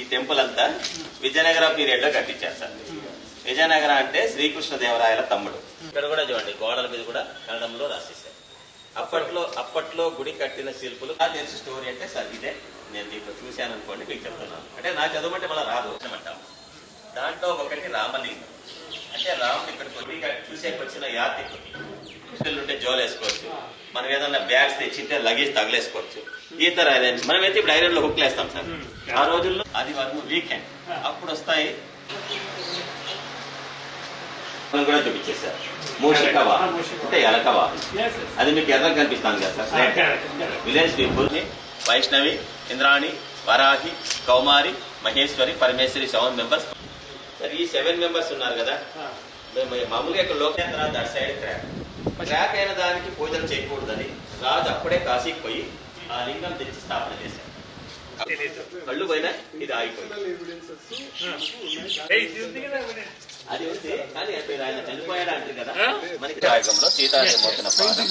ఈ టెంపుల్ అంతా విజయనగర పీరియడ్లో కట్టించారు సార్ విజయనగర అంటే శ్రీకృష్ణ దేవరాయల తమ్ముడు. ఇక్కడ కూడా చూడండి గోడల మీద కూడా కన్నడంలో రాసేసారు అప్పట్లో అప్పట్లో గుడి కట్టిన శిల్పులు నాకు తెలిసి స్టోరీ అంటే సార్ ఇదే. నేను దీంట్లో చూశాను అనుకోండి మీకు చెప్తున్నాను. అంటే నా చదవమంటే మళ్ళీ రాదు. అంటాము దాంట్లో ఒకటి రామలింగం. అంటే రాముడు ఇక్కడ చూసేకి వచ్చిన యాత్రికుడికి పిల్లలు ఉంటే జోలు వేసుకోవచ్చు. మనం ఏదైనా బ్యాగ్స్ తెచ్చింటే లగేజ్ తగిలేసుకోవచ్చు. ఈ తర మనమైతే ఇప్పుడు ఐరన్లో హుక్లు వేస్తాం సార్. ఆ రోజుల్లో ఆదివారం వీకెండ్. అప్పుడు వస్తాయి. మనం కూడా వాహనం. అంటే ఎలక వాహనం. అది మీకు ఎర్ర కనిపిస్తాను కదా sir. Village people Vaishnavi Indrani Varahi Kaumari Maheshwari Parameshwari seven members. Sir ఈ సెవెన్ మెంబర్స్ ఉన్నారు కదా. మేము మామూలుగా ఇక్కడ లోకేంద్ర అటు సైడ్ క్రాక్ క్రాక్ అయిన దానికి పూజలు చేయకూడదని రాజు అప్పుడే కాశీకి పోయి ఆ లింగం తెచ్చి స్థాపన చేశారు కళ్ళు పోయినా ఇది ఆగిపోయింది. అది ఉంది కానీ ఆయన చనిపోయాడు కదా. మనకి సీతాదేవి పాదం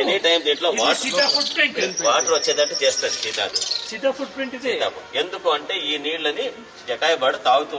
ఎనీ టైం దీంట్లో వాటర్ వాటర్ వచ్చేటట్టు చేస్తారు సీతాదేవి. సీతా ఫుట్ ప్రింట్ ఎందుకు అంటే ఈ నీళ్ళని జటాయుబాడు తాగుతూ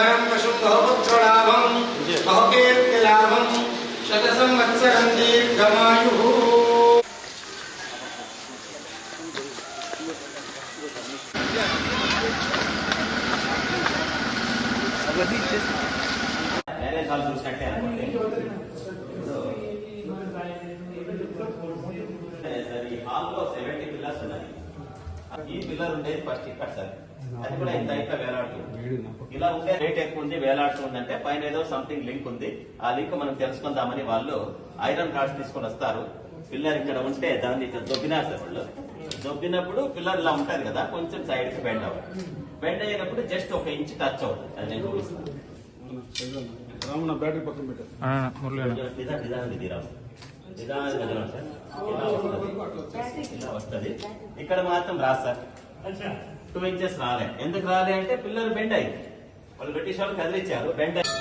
सहस्रम वशुंधो पुत्रोलाभम बहुकीर्तिलाभम शत संवत्सर दीर्घमायु ಬೇರೆ ಸಾಲ ఈ పిల్లర్ ఉండేది ఫస్ట్ ఇక్కడ సార్. అది కూడా ఇంత ఇట్లా వేలాడుతుంది. ఇలా ఉంటే రేట్ ఎక్కువ ఉంది వేలాడుతుందంటే పైన ఏదో సంథింగ్ లింక్ ఉంది. ఆ లింక్ మనం తెలుసుకుందామని వాళ్ళు ఐరన్ కార్డ్స్ తీసుకొని వస్తారు. పిల్లర్ ఇక్కడ ఉంటే దాన్ని ఇట్లా దొబ్బినారు సార్ వాళ్ళు. దొబ్బినప్పుడు పిల్లర్ ఇలా ఉంటారు కదా కొంచెం సైడ్కి బెండ్ అవ్వాలి. బెండ్ అయినప్పుడు జస్ట్ ఒక ఇంచ్ టచ్ అవుతుంది. అది నేను చూపిస్తాను. బ్యాటరీ పక్కన పెట్టారు సార్. ఇలా వస్తది. ఇలా వస్తది ఇక్కడ మాత్రం రాదు సార్. టూ ఇంచెస్ రాలే. ఎందుకు రాలే అంటే పిల్లలు బెండ్ అయింది వాళ్ళు బ్రిటిష్ వాళ్ళు కదిలిచ్చారు. బెండ్ అయ్యి